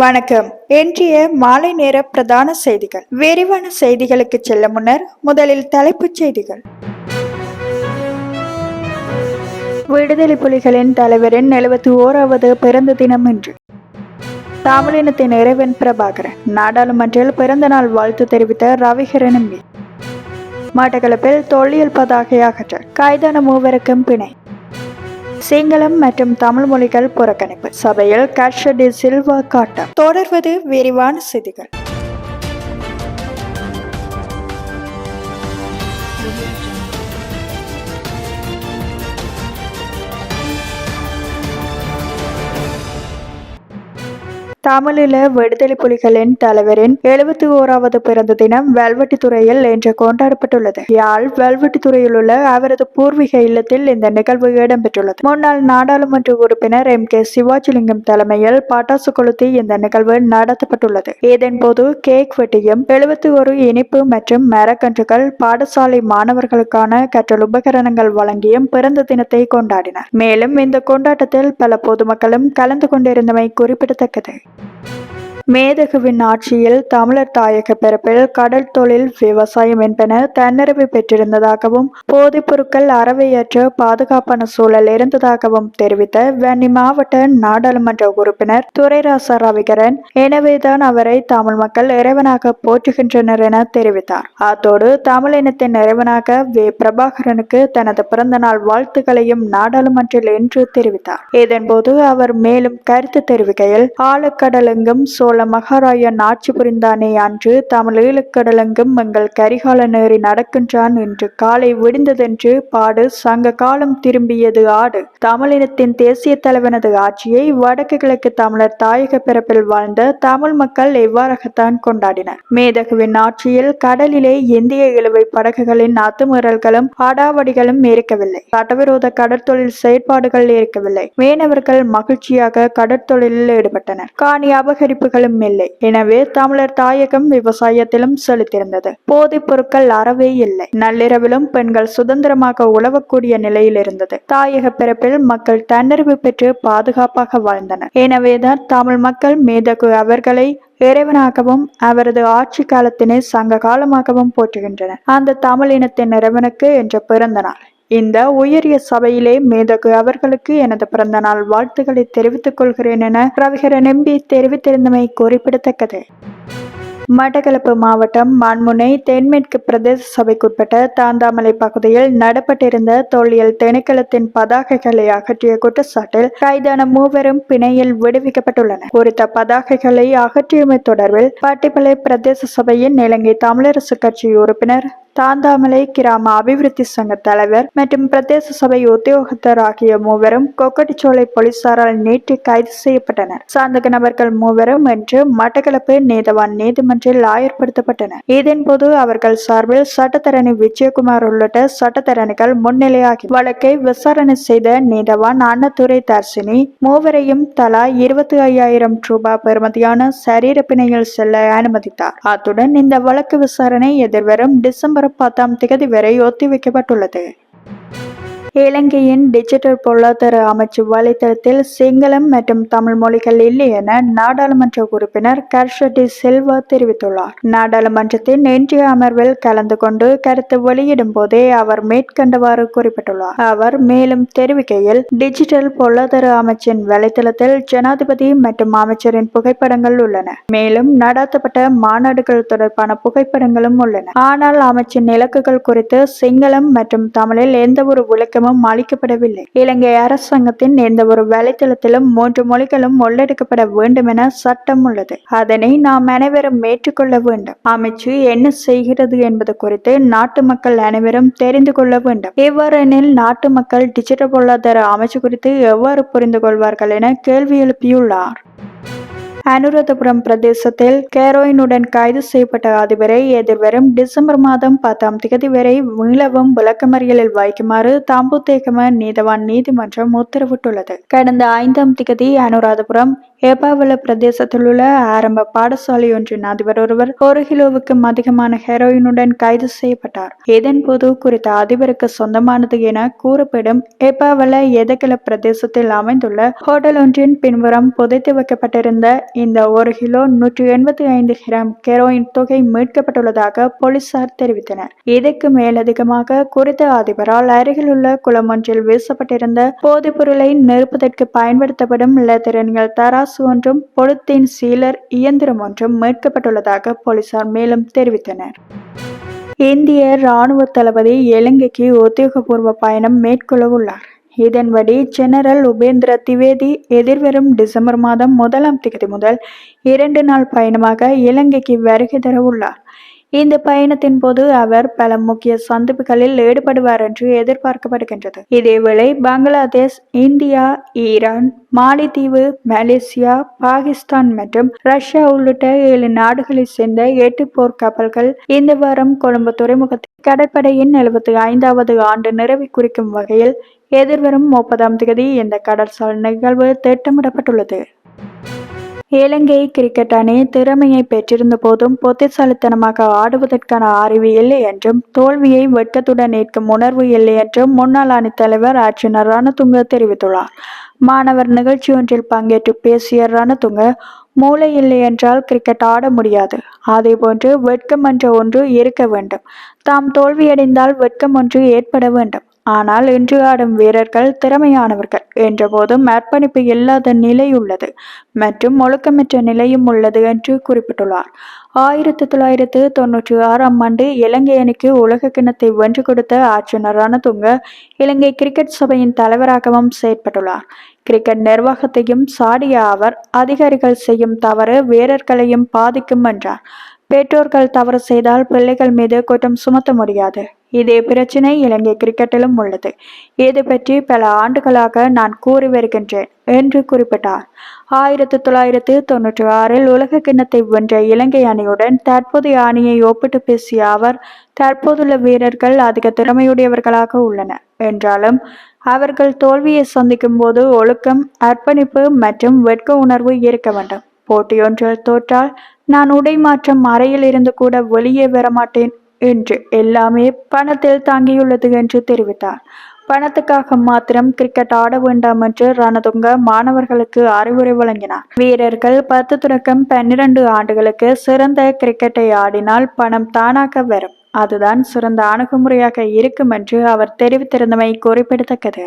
வணக்கம். இன்றைய மாலை நேர பிரதான செய்திகள். விரிவான செய்திகளுக்கு செல்ல முன்னர் முதலில் தலைப்புச் செய்திகள். விடுதலை புலிகளின் தலைவரின் எழுபத்தி ஓராவது பிறந்த தினம் இன்று. தமிழினத்தின் இறைவன் பிரபாகரன் நாடாளுமன்றில் பிறந்த நாள் வாழ்த்து தெரிவித்த ரவிகரன் எம்பி மட்டக்களப்பில் தொல்லியல் பதாகை அகற்றல் கைதான மூவருக்கும் பிணை. சிங்களம் மற்றும் தமிழ் மொழிகள் புறக்கணிப்பு. சபையில் கர்ஷடி சில்வா காட்டம். தொடர்வது விரிவான செய்திகள். தமிழீழ விடுதலை புலிகளின் தலைவரின் எழுபத்தி ஓராவது பிறந்த தினம் வெல்வெட்டித்துறையில் இன்று கொண்டாடப்பட்டுள்ளது. யாழ் வெல்வெட்டித்துறையில் உள்ள அவரது பூர்வீக இல்லத்தில் இந்த நிகழ்வு இடம்பெற்றுள்ளது. முன்னாள் நாடாளுமன்ற உறுப்பினர் எம். கே. சிவாஜிலிங்கம் தலைமையில் பட்டாசு கொளுத்தி இந்த நிகழ்வு நடத்தப்பட்டுள்ளது. இதன்போது கேக் வெட்டியும் எழுபத்தி ஒரு இனிப்பு மற்றும் மரக்கன்றுகள் பாடசாலை மாணவர்களுக்கான கற்றல் உபகரணங்கள் வழங்கியும் பிறந்த தினத்தை கொண்டாடினர். மேலும் இந்த கொண்டாட்டத்தில் பல பொதுமக்களும் கலந்து கொண்டிருந்தமை குறிப்பிடத்தக்கது. மேதகுவின் ஆட்சியில் தமிழர் தாயக பிறப்பில் கடல் தொழில் விவசாயம் என்பன தன்னிறைவு பெற்றிருந்ததாகவும் போதைப் பொருட்கள் அறவையற்ற பாதுகாப்பான சூழல் இருந்ததாகவும் தெரிவித்த வன்னி மாவட்ட நாடாளுமன்ற உறுப்பினர் துரைராசா ரவிகரன் எனவேதான் அவரை தமிழ் மக்கள் இறைவனாக போற்றுகின்றனர் என தெரிவித்தார். அத்தோடு தமிழ் இனத்தின் இறைவனாக வே. பிரபாகரனுக்கு தனது பிறந்தநாள் வாழ்த்துக்களையும் நாடாளுமன்றில் இன்று தெரிவித்தார். இதன்போது அவர் மேலும் கருத்து தெரிவிக்கையில் ஆழக்கடலெங்கும் சோழ மகாராயன் ஆட்சி புரிந்தானே அன்று தமிழ் ஈழக்கடலெங்கும் எங்கள் கரிகாலநேறி நடக்கின்றான் என்று காலை விடிந்ததென்று பாடு சங்க காலம் திரும்பியது ஆடு. தமிழினத்தின் தேசிய தலைவனது ஆட்சியை வடக்கு கிழக்கு தமிழர் தாயக பிறப்பில் வாழ்ந்த தமிழ் மக்கள் எவ்வாறாகத்தான் கொண்டாடினர்? மேதகுவின் ஆட்சியில் கடலிலே இந்திய இழுவை படகுகளின் அத்துமீறல்களும் அடாவடிகளும் இருக்கவில்லை சட்டவிரோத கடற்தொழில் செயற்பாடுகள் இருக்கவில்லை மீனவர்கள் மகிழ்ச்சியாக கடற்தொழிலில் ஈடுபட்டனர். காணி அபகரிப்புகளும் இல்லை எனவே தமிழர் தாயகம் விவசாயத்திலும் செலுத்திருந்தது போதைப் பொருட்கள் அறவே இல்லை. நள்ளிரவிலும் பெண்கள் சுதந்திரமாக உழவக்கூடிய நிலையில் இருந்தது. தாயக பிறப்பில் மக்கள் தன்னறிவு பெற்று பாதுகாப்பாக வாழ்ந்தனர். எனவேதான் தமிழ் மக்கள் மேதகு அவர்களை இறைவனாகவும் அவரது ஆட்சி காலத்தினை சங்க காலமாகவும் போற்றுகின்றனர். அந்த தமிழ் இனத்தின் இறைவனுக்கு என்ற பிறந்த நாள். இந்த உயரிய சபையிலே மேதகு அவர்களுக்கு எனது பிறந்த நாள் வாழ்த்துக்களை தெரிவித்துக் கொள்கிறேன் என ரவிகரன் எம்பி தெரிவித்திருந்தமை குறிப்பிடத்தக்கது. மட்டக்களப்பு மாவட்டம் மான்முனை தென்மேற்கு பிரதேச சபைக்குட்பட்ட தாந்தாமலை பகுதியில் நடப்பட்டிருந்த தொல்லியல் திணைக்களத்தின் பதாகைகளை அகற்றிய குற்றச்சாட்டில் கைதான மூவரும் பிணையில் விடுவிக்கப்பட்டுள்ளனர். குறித்த பதாகைகளை அகற்றியமை தொடர்பில் பாட்டிப்பளை பிரதேச சபையின் இலங்கை தமிழரசு கட்சி உறுப்பினர் தாந்தாமலை கிராம அபிவிருத்தி சங்க தலைவர் மற்றும் பிரதேச சபை உத்தியோகத்தர் ஆகிய மூவரும் கொக்கட்டிச்சோலை போலீசாரால் நேற்று கைது செய்யப்பட்டனர். சார்ந்த நபர்கள் மூவரும் இன்று மட்டக்களப்பு நீதவான் நீதிமன்றில் ஆயர்படுத்தப்பட்டனர். இதன்போது அவர்கள் சார்பில் சட்டத்தரணி விஜயகுமார் உள்ளிட்ட சட்டத்தரணிகள் முன்னிலையாகி வழக்கை விசாரணை செய்த நீதவான் அன்னதுரை தர்சினி மூவரையும் தலா இருபத்தி ஐயாயிரம் ரூபாய் பெறுமதியான சரீர பிணையில் செல்ல அனுமதித்தார். அத்துடன் இந்த வழக்கு விசாரணை எதிர்வரும் டிசம்பர் பத்தாம் திகதி வரை ஒத்திவைக்கப்பட்டுள்ளது இலங்கையின் டிஜிட்டல் பொருளாதார அமைச்சு வலைதளத்தில் சிங்களம் மற்றும் தமிழ் மொழிகள் இல்லை என நாடாளுமன்ற உறுப்பினர் கர்ஷடி செல்வா தெரிவித்துள்ளார். நாடாளுமன்றத்தின் இன்றைய அமர்வில் கலந்து கொண்டு கருத்து வெளியிடும் போதே அவர் மேற்கண்டவாறு குறிப்பிட்டுள்ளார். அவர் மேலும் தெரிவிக்கையில் டிஜிட்டல் பொருளாதார அமைச்சின் வலைதளத்தில் ஜனாதிபதி மற்றும் அமைச்சரின் புகைப்படங்கள் உள்ளன. மேலும் நடாத்தப்பட்ட மாநாடுகள் தொடர்பான புகைப்படங்களும் உள்ளன. ஆனால் அமைச்சின் இலக்குகள் குறித்து சிங்களம் மற்றும் தமிழில் எந்த ஒரு விளக்கமும் அளிக்கப்படவில்லை இலங்கை அரசாங்கத்தின் எந்த ஒரு வலைத்தளத்திலும் மூன்று மொழிகளும் உள்ளெடுக்கப்பட வேண்டும் என சட்டம் உள்ளது. அதனை நாம் அனைவரும் ஏற்றுக்கொள்ள வேண்டும். அமைச்சு என்ன செய்கிறது என்பது குறித்து நாட்டு மக்கள் அனைவரும் தெரிந்து கொள்ள வேண்டும். இவ்வாறெனில் நாட்டு மக்கள் டிஜிட்டல் பொருளாதார அமைச்சு குறித்து எவ்வாறு புரிந்து கொள்வார்கள் என கேள்வி எழுப்பியுள்ளார். அனுராதபுரம் பிரதேசத்தில் கேரோயினுடன் கைது செய்யப்பட்ட அதிபரை எதிர்வரும் டிசம்பர் மாதம் பத்தாம் தேதி வரை மீளவும் விளக்கமறியலில் வைக்குமாறு தாம்புத்தேகம நீதவான் நீதிமன்றம் உத்தரவிட்டுள்ளது. கடந்த ஐந்தாம் திகதி அனுராதபுரம் ஏபாவல பிரதேசத்தில் உள்ள ஆரம்ப பாடசாலை ஒன்றின் அதிபர் ஒருவர் ஒரு கிலோவுக்கும் அதிகமான ஹெரோயினுடன் கைது செய்யப்பட்டார். இதன்போது குறித்த அதிபருக்கு சொந்தமானது என கூறப்படும் ஏபாவல எதகல பிரதேசத்தில் அமைந்துள்ள ஹோட்டல் ஒன்றின் பின்புறம் புதைத்து வைக்கப்பட்டிருந்த இந்த ஒரு கிலோ நூற்றி எண்பத்தி ஐந்து கிராம் ஹெரோயின் தொகை மீட்கப்பட்டுள்ளதாக போலீசார் தெரிவித்தனர். இதற்கு மேலதிகமாக குறித்த அதிபரால் அருகில் உள்ள குளம் ஒன்றில் வீசப்பட்டிருந்த போதைப் பொருளை நிறுப்பதற்கு பயன்படுத்தப்படும் லெத்தரன்கள் தராசு ஒன்றும் பொலித்தீன் சீலர் இயந்திரம் ஒன்றும் மீட்கப்பட்டுள்ளதாக போலீசார் மேலும் தெரிவித்தனர். இந்திய ராணுவ தளபதி இலங்கைக்கு உத்தியோகபூர்வ பயணம் மேற்கொள்ள உள்ளார். இதன்படி ஜெனரல் உபேந்திர திவேதி எதிர்வரும் டிசம்பர் மாதம் முதலாம் தேதி முதல் இரண்டு நாள் பயணமாக இலங்கைக்கு வருகை தர உள்ளார். இந்த பயணத்தின் போது அவர் பல முக்கிய சந்திப்புகளில் ஈடுபடுவார் என்று எதிர்பார்க்கப்படுகின்றது. இதேவேளை பங்களாதேஷ் இந்தியா ஈரான் மாலித்தீவு மலேசியா பாகிஸ்தான் மற்றும் ரஷ்யா உள்ளிட்ட ஏழு நாடுகளைச் சேர்ந்த எட்டு போர் கப்பல்கள் இந்த வாரம் கொழும்பு துறைமுகத்தில் கடற்படையின் எழுபத்தி ஐந்தாவது ஆண்டு நிறைவை குறிக்கும் வகையில் எதிர்வரும் முப்பதாம் தேதி இந்த கடற்சால் நிகழ்வு திட்டமிடப்பட்டுள்ளது. இலங்கை கிரிக்கெட் அணி திறமையை பெற்றிருந்த போதும் புத்திசாலித்தனமாக ஆடுவதற்கான அறிவு இல்லை என்றும் தோல்வியை வெட்கத்துடன் ஏற்கும் உணர்வு இல்லை என்றும் முன்னாள் அணித் தலைவர் அர்ஜுன ரணதுங்க தெரிவித்துள்ளார். மாணவர் நிகழ்ச்சி ஒன்றில் பங்கேற்று பேசிய ரணதுங்க மூளை இல்லை என்றால் கிரிக்கெட் ஆட முடியாது. அதே போன்று வெட்கம் என்ற ஒன்று இருக்க வேண்டும். தாம் தோல்வியடைந்தால் வெட்கம் ஒன்று ஏற்பட வேண்டும். ஆனால் இன்று ஆடும் வீரர்கள் திறமையானவர்கள். என்றபோதும் அர்ப்பணிப்பு இல்லாத நிலை உள்ளது. மற்றும் ஒழுக்கமற்ற நிலையும் உள்ளது என்று குறிப்பிட்டுள்ளார். ஆயிரத்தி தொள்ளாயிரத்து தொன்னூற்றி ஆறாம் ஆண்டு இலங்கை அணிக்கு உலக கிண்ணத்தை வென்று கொடுத்த அர்ஜுன ரணதுங்க இலங்கை கிரிக்கெட் சபையின் தலைவராகவும் செயற்பட்டுள்ளார். கிரிக்கெட் நிர்வாகத்தையும் சாடிய அவர் அதிகாரிகள் செய்யும் தவறு வீரர்களையும் பாதிக்கும் என்றார். பெற்றோர்கள் தவறு செய்தால் பிள்ளைகள் மீது குற்றம் சுமத்த முடியாது. இதே பிரச்சினை இலங்கை கிரிக்கெட்டிலும் உள்ளது. இது பற்றி பல ஆண்டுகளாக நான் கூறி வருகின்றேன் என்று குறிப்பிட்டார். ஆயிரத்தி தொள்ளாயிரத்து தொன்னூற்றி ஆறில் உலக கிண்ணத்தை வென்ற இலங்கை அணியுடன் தற்போதைய அணியை ஒப்பிட்டு பேசிய அவர் தற்போதுள்ள வீரர்கள் அதிக திறமையுடையவர்களாக உள்ளனர் என்றாலும் அவர்கள் தோல்வியை சந்திக்கும் போது ஒழுக்கம் அர்ப்பணிப்பு மற்றும் வெட்க உணர்வு இருக்க வேண்டும். போட்டியொன்றில் தோற்றால் நான் உடை மாற்றம் அறையில் இருந்து கூட வெளியே வரமாட்டேன் என்று எல்லாமே பணத்தில் தாங்கியுள்ளது என்று தெரிவித்தார். பணத்துக்காக மாத்திரம் கிரிக்கெட் ஆட வேண்டாம் என்று ரணதுங்க மாணவர்களுக்கு அறிவுரை வழங்கினார். வீரர்கள் பத்து தொடக்கம் பன்னிரண்டு ஆண்டுகளுக்கு சிறந்த கிரிக்கெட்டை ஆடினால் பணம் தானாக வரும். அதுதான் சிறந்த அணுகுமுறையாக இருக்கும் என்று அவர் தெரிவித்திருந்தமை குறிப்பிடத்தக்கது.